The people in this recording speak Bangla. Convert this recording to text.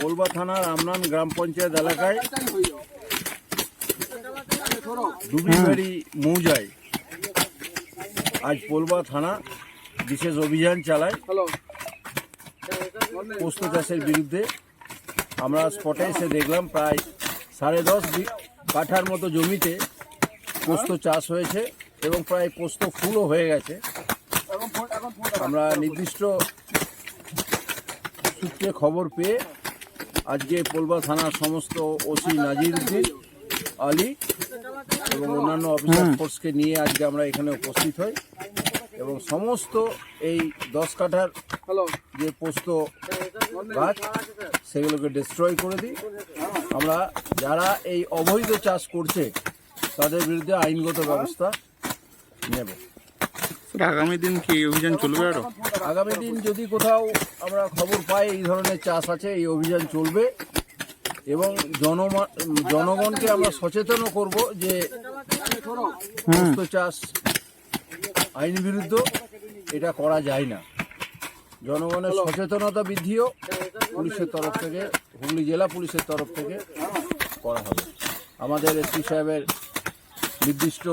পোলবা থানার আমনান গ্রাম পঞ্চায়েত এলাকায় ডুবলিবাড়ি মৌজায় আজ পোলবা থানা বিশেষ অভিযান চালায়। পোস্ত চাষের বিরুদ্ধে আমরা স্পটে এসে দেখলাম প্রায় সাড়ে দশ কাঠার মতো জমিতে পোস্ত চাষ হয়েছে এবং প্রায় পোস্ত ফুলও হয়ে গেছে। আমরা নির্দিষ্ট সূত্রে খবর পেয়ে আজকে পোলবা থানার সমস্ত ওসি নাজির উদ্দিন আলী এবং অন্যান্য অফিসার ফোর্সকে নিয়ে আজকে আমরা এখানে উপস্থিত হই এবং সমস্ত এই দশ কাঠার যে পোস্ত গাছ সেগুলোকে ডিস্ট্রয় করে দিই। আমরা যারা এই অবৈধ চাষ করছে তাদের বিরুদ্ধে আইনগত ব্যবস্থা নেব। আগামী দিন কি অভিযান চলবে আরও? আগামী দিন যদি কোথাও আমরা খবর পাই এই ধরনের চাষ আছে এই অভিযান চলবে এবং জনমা জনগণকে আমরা সচেতনও করব যে পোস্ত চাষ আইন বিরুদ্ধ এটা করা যায় না। জনগণের সচেতনতা বৃদ্ধিও পুলিশের তরফ থেকে হুগলি জেলা পুলিশের তরফ থেকে করা হবে। আমাদের এসপি সাহেবের নির্দিষ্ট